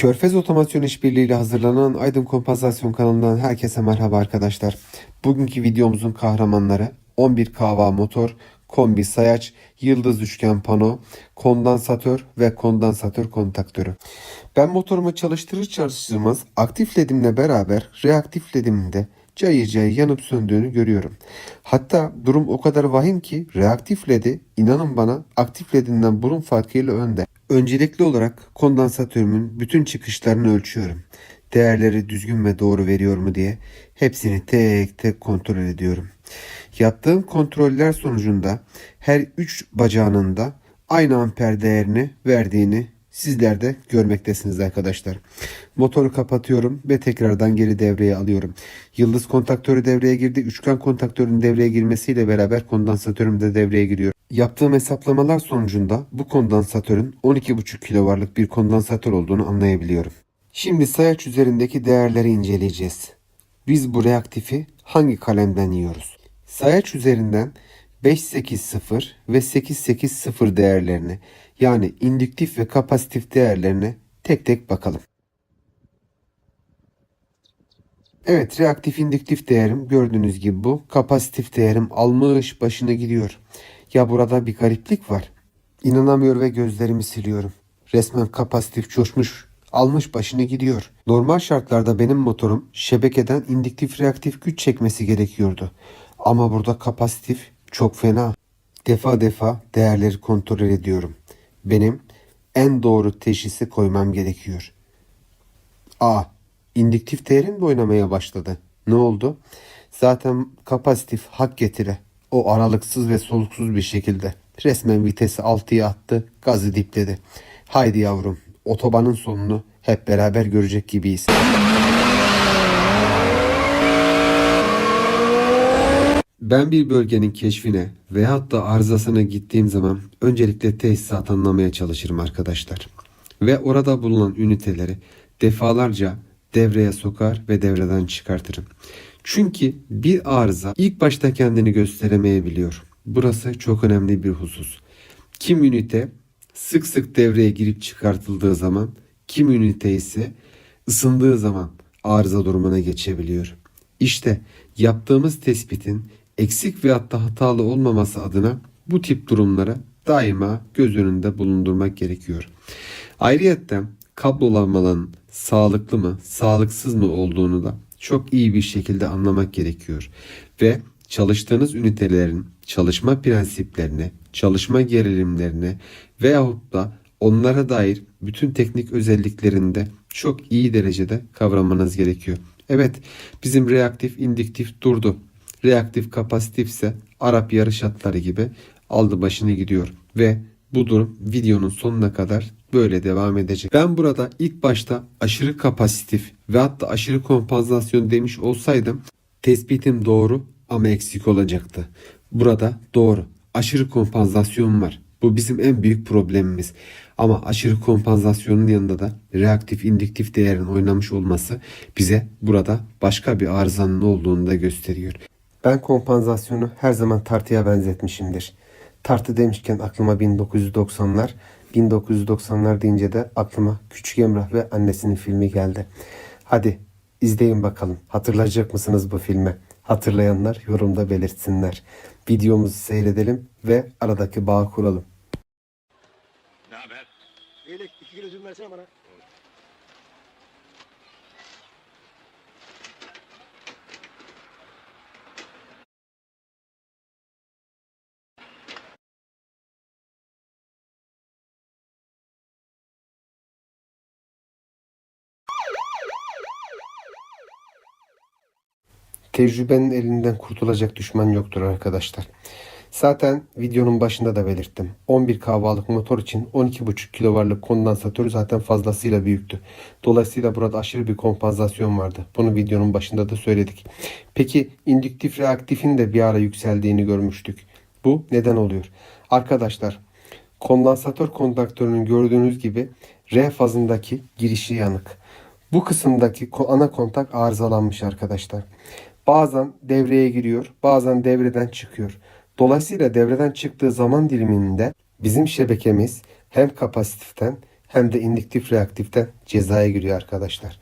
Körfez Otomasyon İşbirliği ile hazırlanan Aydın Kompansasyon kanalından herkese merhaba arkadaşlar. Bugünkü videomuzun kahramanları 11 kava motor, kombi sayaç, yıldız üçgen pano, kondansatör ve kondansatör kontaktörü. Ben motorumu çalıştırır çalıştırmaz aktif ledimle beraber reaktif lediminde cayır cayır yanıp söndüğünü görüyorum. Hatta durum o kadar vahim ki reaktif ledi inanın bana aktif ledinden burun farkıyla önde. Öncelikli olarak kondansatörümün bütün çıkışlarını ölçüyorum. Değerleri düzgün ve doğru veriyor mu diye hepsini tek tek kontrol ediyorum. Yaptığım kontroller sonucunda her 3 bacağının da aynı amper değerini verdiğini sizler de görmektesiniz arkadaşlar. Motoru kapatıyorum ve tekrardan geri devreye alıyorum. Yıldız kontaktörü devreye girdi. Üçgen kontaktörün devreye girmesiyle beraber kondansatörüm de devreye giriyor. Yaptığım hesaplamalar sonucunda bu kondansatörün 12,5 kW'lık bir kondansatör olduğunu anlayabiliyorum. Şimdi sayaç üzerindeki değerleri inceleyeceğiz. Biz bu reaktifi hangi kalemden yiyoruz? Sayaç üzerinden 580 ve 880 değerlerini yani indüktif ve kapasitif değerlerine tek tek bakalım. Evet reaktif indüktif değerim gördüğünüz gibi bu. Kapasitif değerim almış başına gidiyor. Ya burada bir gariplik var. İnanamıyor ve gözlerimi siliyorum. Resmen kapasitif coşmuş almış başını gidiyor. Normal şartlarda benim motorum şebekeden indüktif reaktif güç çekmesi gerekiyordu. Ama burada kapasitif çok fena. Defa defa değerleri kontrol ediyorum. Benim en doğru teşhisi koymam gerekiyor. A. İndüktif değerim de oynamaya başladı. Ne oldu? Zaten kapasitif hak getire. O aralıksız ve soluksuz bir şekilde resmen vitesi 6'ya attı, gazı dipledi. Haydi yavrum, otobanın sonunu hep beraber görecek gibiyiz. Ben bir bölgenin keşfine veyahut da arızasına gittiğim zaman öncelikle tesisat anlamaya çalışırım arkadaşlar. Ve orada bulunan üniteleri defalarca devreye sokar ve devreden çıkartırım. Çünkü bir arıza ilk başta kendini gösteremeyebiliyor. Burası çok önemli bir husus. Kim ünite sık sık devreye girip çıkartıldığı zaman, kim ünite ise ısındığı zaman arıza durumuna geçebiliyor. İşte yaptığımız tespitin eksik veyahut da hatalı olmaması adına bu tip durumlara daima göz önünde bulundurmak gerekiyor. Ayrıca kablolamanın sağlıklı mı, sağlıksız mı olduğunu da çok iyi bir şekilde anlamak gerekiyor. Ve çalıştığınız ünitelerin çalışma prensiplerine, çalışma gerilimlerine veyahut da onlara dair bütün teknik özelliklerinde çok iyi derecede kavramanız gerekiyor. Evet bizim reaktif indüktif durdu. Reaktif kapasitif ise Arap yarış atları gibi aldı başını gidiyor ve bu durum videonun sonuna kadar böyle devam edecek. Ben burada ilk başta aşırı kapasitif ve hatta aşırı kompansasyon demiş olsaydım tespitim doğru ama eksik olacaktı. Burada doğru. Aşırı kompansasyon var. Bu bizim en büyük problemimiz. Ama aşırı kompansasyonun yanında da reaktif indüktif değerin oynamış olması bize burada başka bir arızanın olduğunu da gösteriyor. Ben kompansasyonu her zaman tartıya benzetmişimdir. Tartı demişken aklıma 1990'lar, 1990'lar deyince de aklıma Küçük Emrah ve annesinin filmi geldi. Hadi izleyin bakalım. Hatırlayacak mısınız bu filmi? Hatırlayanlar yorumda belirtsinler. Videomuzu seyredelim ve aradaki bağı kuralım. Ne haber? İyilik. iki kilo üzüm versene bana. Tecrübenin elinden kurtulacak düşman yoktur arkadaşlar. Zaten videonun başında da belirttim. 11 kahvalık motor için 12,5 kW'lık kondansatör zaten fazlasıyla büyüktü. Dolayısıyla burada aşırı bir kompansasyon vardı. Bunu videonun başında da söyledik. Peki indüktif reaktifin de bir ara yükseldiğini görmüştük. Bu neden oluyor? Arkadaşlar kondansatör kontaktörünün gördüğünüz gibi R fazındaki girişi yanık. Bu kısımdaki ana kontak arızalanmış arkadaşlar. Bazen devreye giriyor, bazen devreden çıkıyor. Dolayısıyla devreden çıktığı zaman diliminde bizim şebekemiz hem kapasitiften hem de indüktif reaktiften cezaya giriyor arkadaşlar.